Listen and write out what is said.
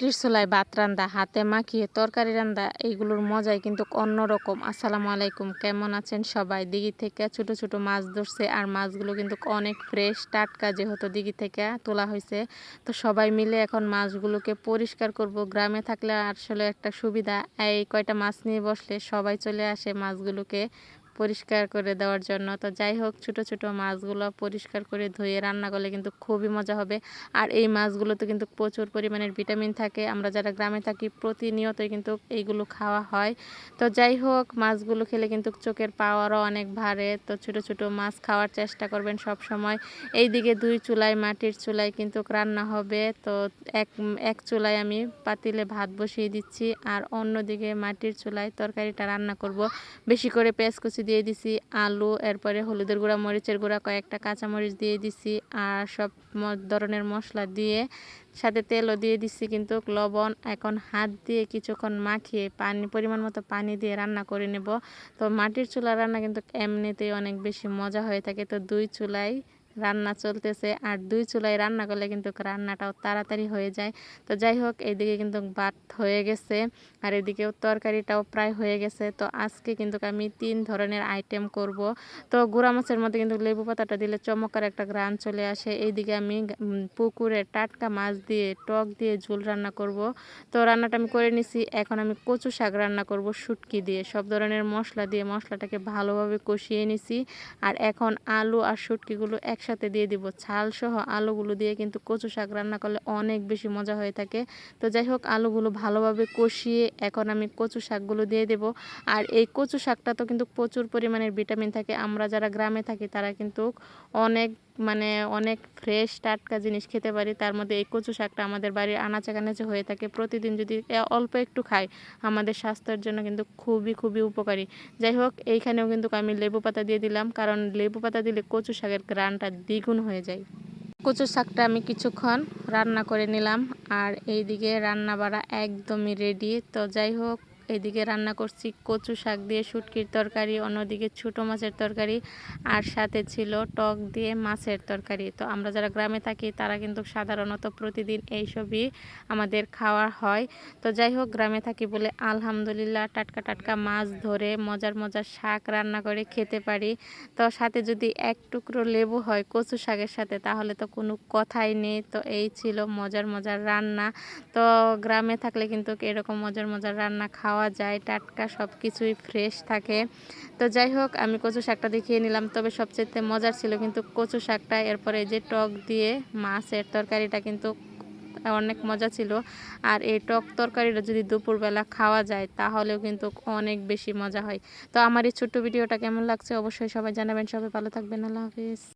চুলায় ভাত রান্দা হাতে মাখিয়ে তরকারি রান্দা এইগুলোর মজাই কিন্তু অন্যরকম। আসসালামু আলাইকুম, কেমন আছেন সবাই? দিঘি থেকে ছোট ছোট মাছ ধরছে আর মাছগুলো কিন্তু অনেক ফ্রেশ টাটকা যেহেতু দিঘি থেকে তোলা হয়েছে। তো সবাই মিলে এখন মাছগুলোকে পরিষ্কার করব। গ্রামে থাকলে আসলে একটা সুবিধা, এই কয়টা মাছ নিয়ে বসলে সবাই চলে আসে মাছগুলোকে পরিষ্কার করে দেওয়ার জন্য। তো যাই হোক, ছোট ছোট মাছগুলো পরিষ্কার করে ধুয়ে রান্না করলে কিন্তু খুবই মজা হবে। আর এই মাছগুলোতে কিন্তু প্রচুর পরিমাণের ভিটামিন থাকে। আমরা যারা গ্রামে থাকি, প্রতিনিয়তই কিন্তু এইগুলো খাওয়া হয়। তো যাই হোক, মাছগুলো খেলে কিন্তু চোখের পাওয়ারও অনেক ভারে তো ছোট ছোট মাছ খাওয়ার চেষ্টা করবেন সব সময় এই দিকে দুই চুলায় মাটির চুলায় কিন্তু রান্না হবে। তো এক এক চুলায় আমি পাতিলে ভাত বসিয়ে দিচ্ছি। আর অন্যদিকে মাটির চুলায় তরকারিটা রান্না করব। বেশি করে পেঁয়াজ কুচি দিয়ে দিছি, আলু, এরপরে হলুদের গুঁড়া, মরিচের গুঁড়া, কয়েকটা কাঁচামরিচ দিয়ে দিছি, আর সব ধরনের মশলা দিয়ে সাথে তেলও দিয়ে দিছি, কিন্তু লবণ এখন হাত দিয়ে কিছুক্ষণ মাখিয়ে পানি, পরিমাণ মতো পানি দিয়ে রান্না করে নেব। তো মাটির চুলা রান্না কিন্তু এমনিতেই অনেক বেশি মজা হয়ে থাকে। তো দুই চুলায় রান্না চলতেছে আর দুই চুলায় রান্না করলে কিন্তু রান্নাটাও তাড়াতাড়ি হয়ে যায়। তো যাই হোক এইদিকে কিন্তু ভাত হয়ে গেছে আর এদিকেও তরকারিটাও প্রায় হয়ে গেছে। তো আজকে কিন্তু আমি তিন ধরনের আইটেম করব। তো গুঁড়া মাছের মধ্যে কিন্তু লেবু পাতাটা দিলে চমৎকার একটা গ্রান চলে আসে। এইদিকে আমি পুকুরে টাটকা মাছ দিয়ে, টক দিয়ে ঝোল রান্না করব। তো রান্নাটা আমি করে নিছি। এখন আমি কচু শাক রান্না করব শুটকি দিয়ে। সব ধরনের মশলা দিয়ে মশলাটাকে ভালোভাবে কষিয়ে নিছি। আর এখন আলু আর শুটকিগুলো এক একসাথে দিয়ে দিব। ছাল সহ আলুগুলো দিয়ে কিন্তু কচু শাক রান্না করলে অনেক বেশি মজা হয়ে থাকে। তো যাই হোক, আলুগুলো ভালোভাবে কষিয়ে এখন আমি কচু শাকগুলো দিয়ে দেব। আর এই কচু শাকটা তো কিন্তু প্রচুর পরিমাণের ভিটামিন থাকে। আমরা যারা গ্রামে থাকি, তারা কিন্তু অনেক মানে অনেক ফ্রেশ টাটকা জিনিস খেতে পারি। তার মধ্যে এই কচু শাকটা আমাদের বাড়ির আনাচে কানাচে হয়ে থাকে। প্রতিদিন যদি অল্প একটু খাই, আমাদের স্বাস্থ্যের জন্য কিন্তু খুবই খুবই উপকারী। যাই হোক, এইখানেও কিন্তু আমি লেবু পাতা দিয়ে দিলাম। কারণ লেবু পাতা দিলে কচু শাকের গ্রানটা দ্বিগুণ হয়ে যায়। কচু শাকটা আমি কিছুক্ষণ রান্না করে নিলাম। আর এইদিকে রান্না বাড়া একদমই রেডি তো যাই হোক এদিকে রান্না করছি কচু শাক দিয়ে শুটকির তরকারি, অন্যদিকে ছোটো মাছের তরকারি, আর সাথে ছিল টক দিয়ে মাছের তরকারি। তো আমরা যারা গ্রামে থাকি, তারা কিন্তু সাধারণত প্রতিদিন এইসবই আমাদের খাওয়া হয়। তো যাই হোক, গ্রামে থাকি বলে আলহামদুলিল্লাহ টাটকা টাটকা মাছ ধরে মজার মজার শাক রান্না করে খেতে পারি। তো সাথে যদি এক টুকরো লেবু হয় কচু শাকের সাথে, তাহলে তো কোনো কথাই নেই। তো এই ছিল মজার মজার রান্না। তো গ্রামে থাকলে কিন্তু এরকম মজার মজার রান্না খাওয়া পাওয়া যায়, টাটকা সব কিছুই ফ্রেশ থাকে। তো যাই হোক, আমি কচু শাকটা দেখিয়ে নিলাম। তবে সবচেয়ে মজার ছিল কিন্তু কচু শাকটা, এরপরে যে টক দিয়ে মাছের তরকারিটা কিন্তু অনেক মজা ছিল। আর এই টক তরকারিটা যদি দুপুরবেলা খাওয়া যায়, তাহলেও কিন্তু অনেক বেশি মজা হয়। তো আমার এই ছোট্ট ভিডিওটা কেমন লাগছে অবশ্যই সবাই জানাবেন। সবাই ভালো থাকবেন। আল্লাহ হাফিজ।